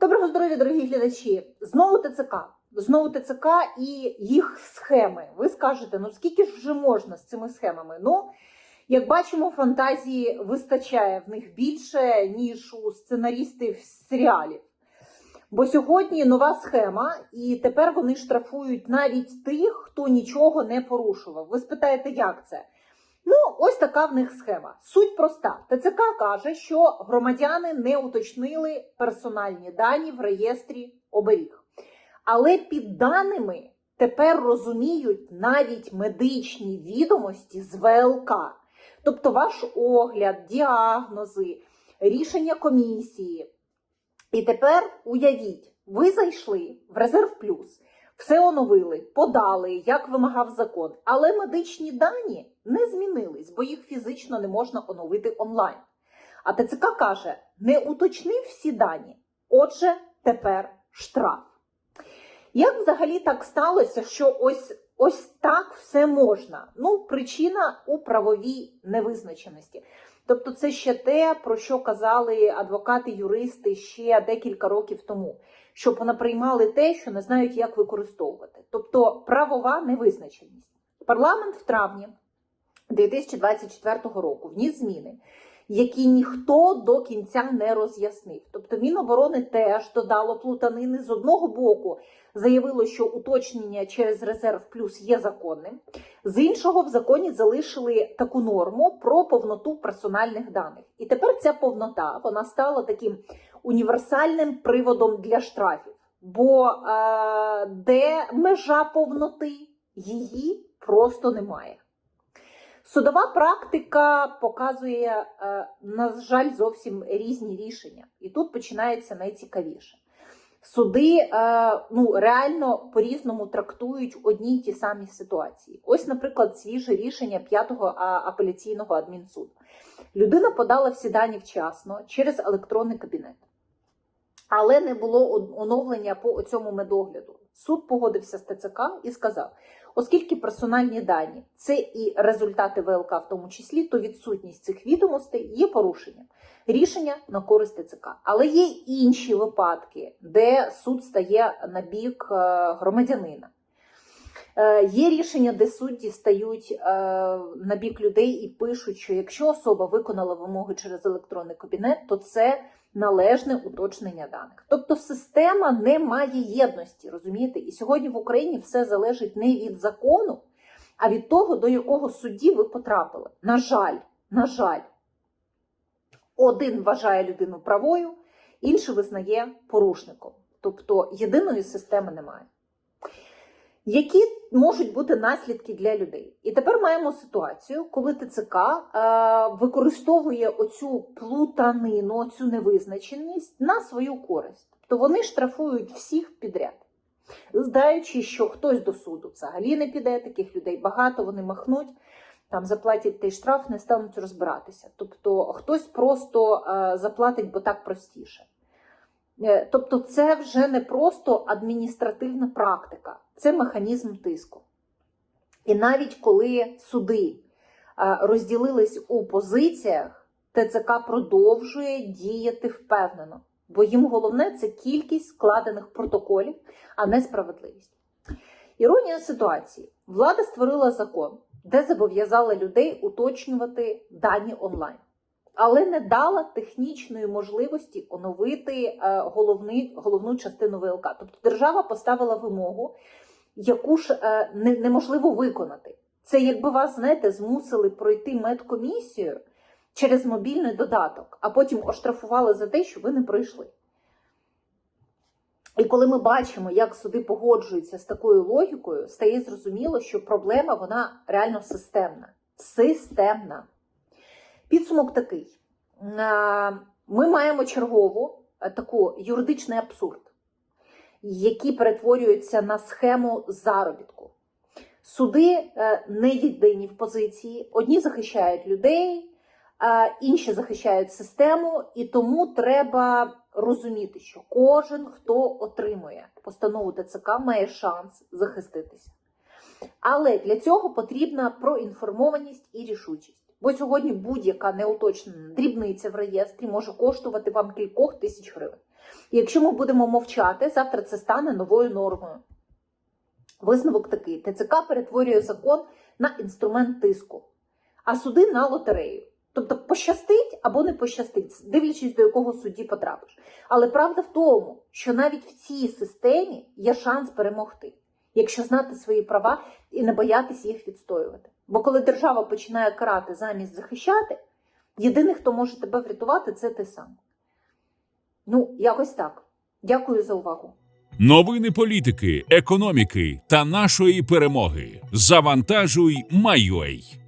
Доброго здоров'я, дорогі глядачі! Знову ТЦК. Знову ТЦК і їх схеми. Ви скажете, ну скільки ж вже можна з цими схемами? Ну, як бачимо, фантазії вистачає в них більше, ніж у сценаристів серіалів. Бо сьогодні нова схема, і тепер вони штрафують навіть тих, хто нічого не порушував. Ви спитаєте, як це? Ну, ось така в них схема. Суть проста. ТЦК каже, що громадяни не уточнили персональні дані в реєстрі оберіг. Але під даними тепер розуміють навіть медичні відомості з ВЛК. Тобто ваш огляд, діагнози, рішення комісії. І тепер уявіть, ви зайшли в резерв плюс, все оновили, подали, як вимагав закон, але медичні дані не змінились, бо їх фізично не можна оновити онлайн. А ТЦК каже, не уточнив всі дані, отже, тепер штраф. Як взагалі так сталося, що ось ось так все можна? Ну, причина у правовій невизначеності. Тобто, це ще те, про що казали адвокати, юристи ще декілька років тому, що понаприймали те, що не знають, як використовувати. Тобто правова невизначеність. Парламент в травні 2024 року вніс зміни, які ніхто до кінця не роз'яснив. Тобто Міноборони теж додало плутанини з одного боку. Заявило, що уточнення через резерв плюс є законним. З іншого, в законі залишили таку норму про повноту персональних даних. І тепер ця повнота вона стала таким універсальним приводом для штрафів. Бо е, де межа повноти, її просто немає. Судова практика показує, е, на жаль, зовсім різні рішення. І тут починається найцікавіше. Суди е, ну, реально по-різному трактують одні й ті самі ситуації. Ось, наприклад, свіже рішення 5-го апеляційного адмінсуду. Людина подала всі дані вчасно через електронний кабінет, але не було оновлення по цьому медогляду. Суд погодився з ТЦК і сказав: оскільки персональні дані це і результати ВЛК, в тому числі, то відсутність цих відомостей є порушенням. Рішення на користь ТЦК. Але є інші випадки, де суд стає на бік е, громадянина. Е, Є рішення, де судді стають е, на бік людей і пишуть, що якщо особа виконала вимоги через електронний кабінет, то це належне уточнення даних. Тобто система не має єдності, розумієте? І сьогодні в Україні все залежить не від закону, а від того, до якого судді ви потрапили. На жаль, на жаль, один вважає людину правою, інший визнає порушником. Тобто єдиної системи немає. Які можуть бути наслідки для людей? І тепер маємо ситуацію, коли ТЦК е, використовує оцю плутанину, оцю невизначеність на свою користь. Тобто вони штрафують всіх підряд, здаючи, що хтось до суду взагалі не піде, таких людей багато, вони махнуть, там заплатять той штраф, не стануть розбиратися. Тобто хтось просто е, заплатить, бо так простіше. Е, Тобто, це вже не просто адміністративна практика, це механізм тиску. І навіть коли суди розділились у позиціях, ТЦК продовжує діяти впевнено, бо їм головне це кількість складених протоколів, а не справедливість. Іронія ситуації: влада створила закон, де зобов'язала людей уточнювати дані онлайн але не дала технічної можливості оновити е, головний, головну частину ВЛК. Тобто держава поставила вимогу, яку ж е, неможливо виконати. Це якби вас, знаєте, змусили пройти медкомісію через мобільний додаток, а потім оштрафували за те, що ви не пройшли. І коли ми бачимо, як суди погоджуються з такою логікою, стає зрозуміло, що проблема вона реально системна. Системна. Підсумок такий: ми маємо чергову таку юридичний абсурд, який перетворюється на схему заробітку. Суди е, не єдині в позиції, одні захищають людей, інші захищають систему, і тому треба розуміти, що кожен, хто отримує постанову ТЦК, має шанс захиститися. Але для цього потрібна проінформованість і рішучість. Бо сьогодні будь-яка неуточнена дрібниця в реєстрі може коштувати вам кількох тисяч гривень. Якщо ми будемо мовчати, завтра це стане новою нормою. Висновок такий: ТЦК перетворює закон на інструмент тиску, а суди на лотерею. Тобто пощастить або не пощастить, дивлячись до якого судді потрапиш. Але правда в тому, що навіть в цій системі є шанс перемогти, якщо знати свої права і не боятись їх відстоювати. Бо коли держава починає карати замість захищати, єдиний, хто може тебе врятувати, це ти сам. Ну, якось так. Дякую за увагу. Новини політики, економіки та нашої перемоги. Завантажуй, майой.